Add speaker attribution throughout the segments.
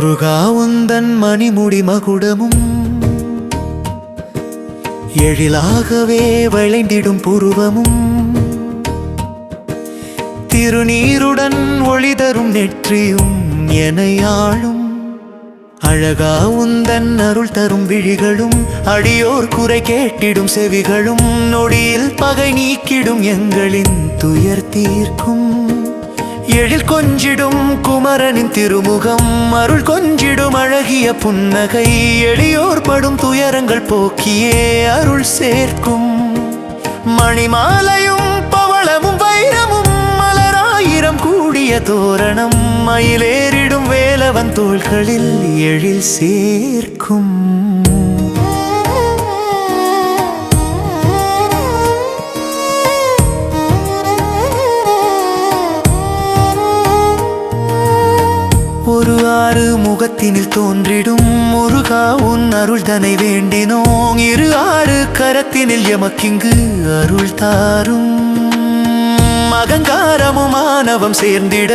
Speaker 1: முருகா உந்தன் மணிமுடி மகுடமும். எழிலாகவே வளைந்திடும் புருவமும். திருநீருடன் ஒளி தரும் நெற்றியும் எனையாளும். அழகா உந்தன் அருள் தரும் விழிகளும் அடியோர் குறை கேட்டிடும் செவிகளும் நொடியில் பகை நீக்கிடும் எங்களின் துயர் தீர்க்கும். எழில் கொஞ்சிடும் குமரனின் திருமுகம் அருள் கொஞ்சிடும் அழகிய புன்னகை எளியோர் படும் துயரங்கள் போக்கியே அருள் சேர்க்கும். மணிமாலையும் பவளமும் வைரமும் மலராயிரம் கூடிய தோரணம் மயிலேறிடும் வேலவன் தோள்களில் எழில் சேர்க்கும். ஒரு ஆறு முகத்தினில் தோன்றிடும். முருகா உன் அருள் தனை வேண்டினோம். இரு ஆறு கரத்தினில் எமக்கிங்கு அருள் தாரும். அகங்காரமும் மாணவம் சேர்ந்திட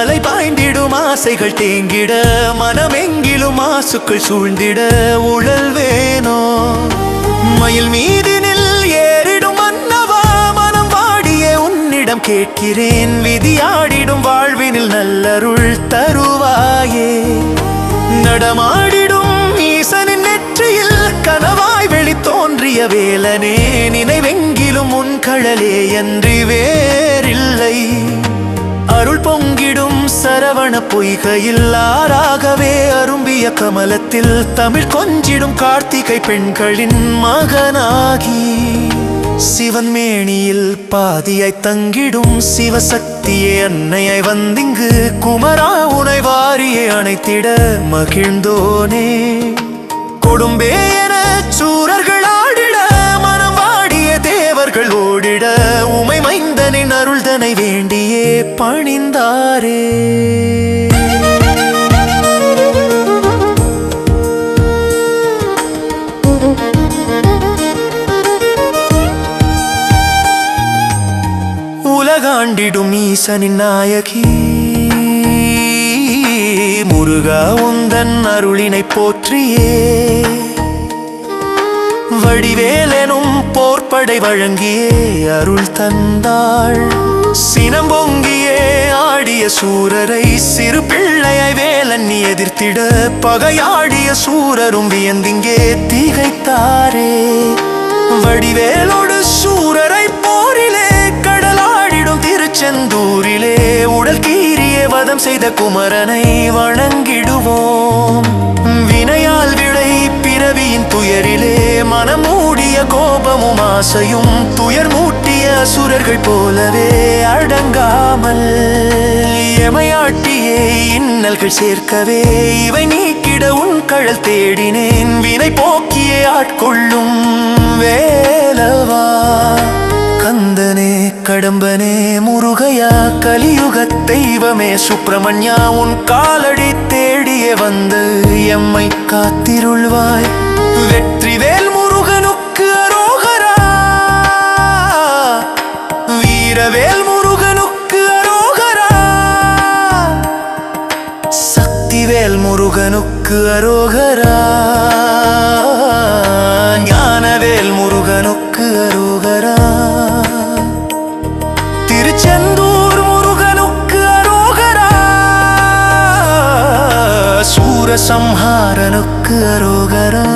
Speaker 1: அலை பாய்ந்திடும் ஆசைகள் தேங்கிட மனமெங்கிலும் மாசுக்கள் சூழ்ந்திட உழல் வேணோ. மயில் மீதினில் ஏறிடும் மன்னவா மனம் வாடிய உன்னிடம் கேட்கிறேன். விதியாடிடும் வாழ்வினில் நல்லருள் தருவா. தருவாயே நடமாடிடும் ஈசனின் நெற்றியில் கனவாய் வெளி தோன்றிய வேலனே நினைவெங்கிலும் உன் கழலே அன்றி வேறில்லை. அருள் பொங்கிடும் சரவண பொய்கையில் ஆறாகவே அரும்பிய கமலத்தில் தமிழ் கொஞ்சிடும் கார்த்திகை பெண்களின் மகனாகி. சிவன் மேனியில் பாதியாய் தங்கிடும் சிவசக்தியே அன்னையை வந்திங்கு. குமரா உனை வாரியை அணைத்திட மகிழ்ந்தோனே. கொடும்பே என ஆண்டிடும் ஈசனின் நாயகி. முருகா உந்தன் அருளினை போற்றியே. வடிவேலெனும் போர்ப்படை வழங்கியே. அருள் தந்தாள் சினம் பொங்கியே ஆடிய சூரரை சிறு பிள்ளையை வேலன் நீ எதிர்த்திட. பகையாடிய சூரரும் வியந்திங்கே திகைத்தாரே. வடிவேலோடு சூரரை திருச்செந்தூரிலே உடல் கீறிய வதம் செய்த குமரனை வணங்கிடுவோம். வினையால் விளை பிறவியின் துயரிலே மனம் மூடிய கோபமும் ஆசையும் துயர் மூட்டிய அசுரர்கள் போலவே அடங்காமல் எமையாட்டியே இன்னல்கள் சேர்க்கவே இவை நீக்கிட உன் கழல் தேடினேன். வினை போக்கியே ஆட்கொள்ளும் வே கடம்பனே முருகையா கலியுக தெய்வமே சுப்பிரமணியா உன் காலடி தேடிய வந்து எம்மை காத்திருள்வாய். வெற்றிவேல் முருகனுக்கு அரோகரா வீரவேல் முருகனுக்கு அரோகரா. சக்திவேல் முருகனுக்கு அரோகரா ஞானவேல் முருகனுக்கு அரோகரா. சம்ஹாரனுக்கு அரோகரா